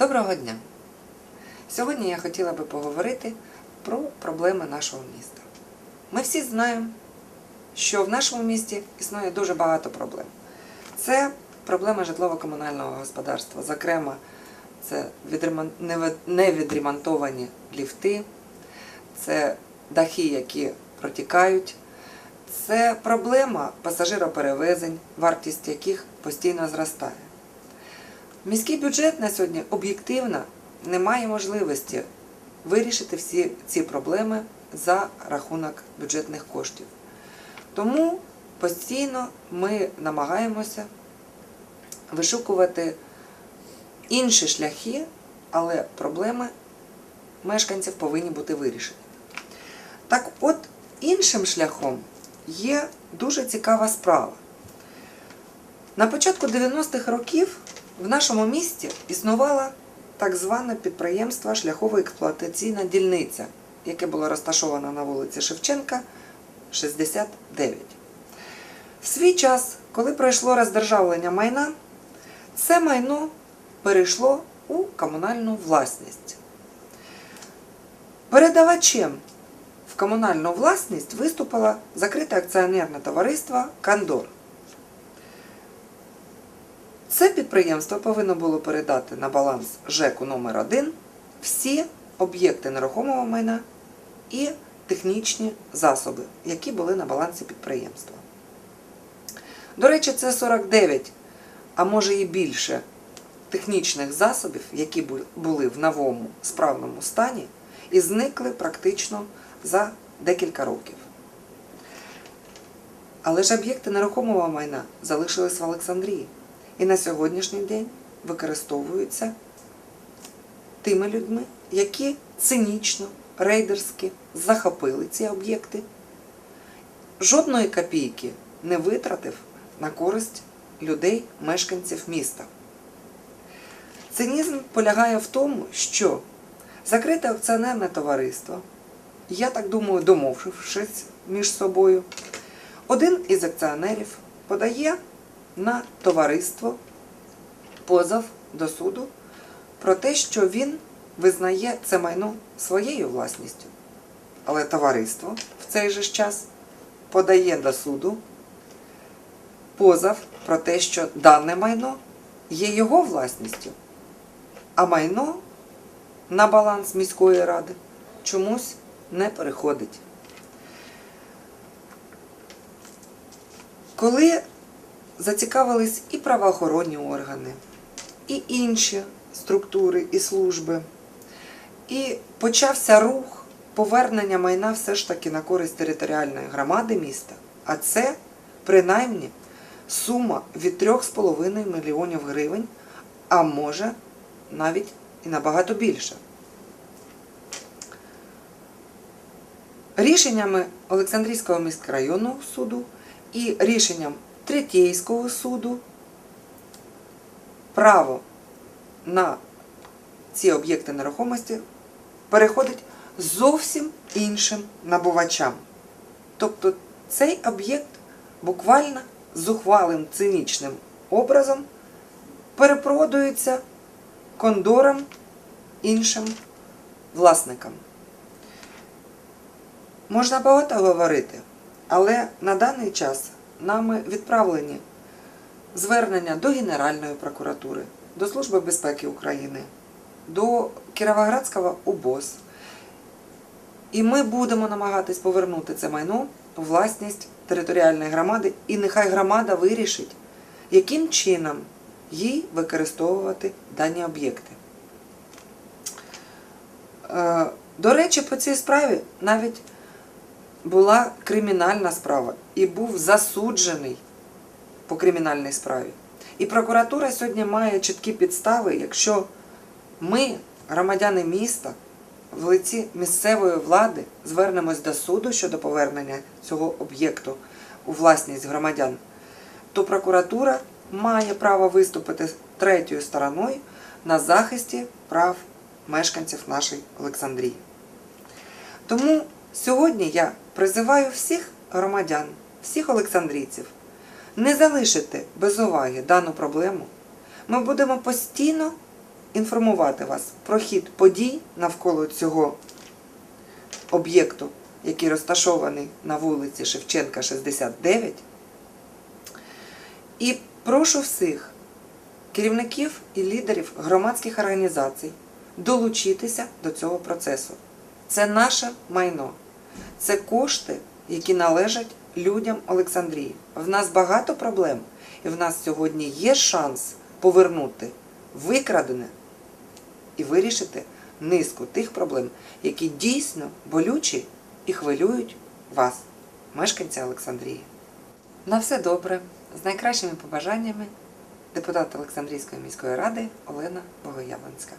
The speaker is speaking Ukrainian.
Доброго дня! Сьогодні я хотіла би поговорити про проблеми нашого міста. Ми всі знаємо, що в нашому місті існує дуже багато проблем. Це проблема житлово-комунального господарства. Зокрема, це невідремонтовані ліфти, це дахи, які протікають, це проблема пасажироперевезень, вартість яких постійно зростає. Міський бюджет на сьогодні об'єктивно не має можливості вирішити всі ці проблеми за рахунок бюджетних коштів. Тому постійно ми намагаємося вишукувати інші шляхи, але проблеми мешканців повинні бути вирішені. Так от, іншим шляхом є дуже цікава справа. На початку 90-х років в нашому місті існувало так зване підприємство шляхово-експлуатаційна дільниця, яке було розташовано на вулиці Шевченка, 69. В свій час, коли пройшло роздержавлення майна, це майно перейшло у комунальну власність. Передавачем в комунальну власність виступило закрите акціонерне товариство Кандор. Це підприємство повинно було передати на баланс ЖЕКу номер 1 всі об'єкти нерухомого майна і технічні засоби, які були на балансі підприємства. До речі, це 49, а може і більше технічних засобів, які були в новому справному стані і зникли практично за декілька років. Але ж об'єкти нерухомого майна залишились в Олександрії і на сьогоднішній день використовуються тими людьми, які цинічно, рейдерськи захопили ці об'єкти. Жодної копійки не витратив на користь людей, мешканців міста. Цинізм полягає в тому, що закрите акціонерне товариство, я так думаю, домовившись між собою, один із акціонерів подає на товариство позов до суду про те, що він визнає це майно своєю власністю. Але товариство в цей же час подає до суду позов про те, що дане майно є його власністю, а майно на баланс міської ради чомусь не переходить. Коли зацікавились і правоохоронні органи, і інші структури і служби, і почався рух повернення майна все ж таки на користь територіальної громади міста, а це принаймні сума від 3,5 мільйонів гривень, а може навіть і набагато більше. Рішеннями Олександрійського міськрайонного суду і рішенням Третєйського суду право на ці об'єкти нерухомості переходить зовсім іншим набувачам. Тобто цей об'єкт буквально зухвалим цинічним образом перепродується кондором іншим власникам. Можна багато говорити, але на даний час нами відправлені звернення до Генеральної прокуратури, до Служби безпеки України, до Кіровоградського УБОС. І ми будемо намагатись повернути це майно у власність територіальної громади, і нехай громада вирішить, яким чином їй використовувати дані об'єкти. Е, До речі, по цій справі навіть була кримінальна справа і був засуджений по кримінальній справі. І прокуратура сьогодні має чіткі підстави, якщо ми, громадяни міста, в лиці місцевої влади звернемось до суду щодо повернення цього об'єкту у власність громадян, то прокуратура має право виступити третьою стороною на захисті прав мешканців нашої Олександрії. Тому сьогодні я призиваю всіх громадян, всіх олександрійців не залишити без уваги дану проблему. Ми будемо постійно інформувати вас про хід подій навколо цього об'єкту, який розташований на вулиці Шевченка, 69. І прошу всіх керівників і лідерів громадських організацій долучитися до цього процесу. Це наше майно, це кошти, які належать людям Олександрії. В нас багато проблем, і в нас сьогодні є шанс повернути викрадене і вирішити низку тих проблем, які дійсно болючі і хвилюють вас, мешканця Олександрії. На все добре, з найкращими побажаннями депутат Олександрійської міської ради Олена Богоявленська.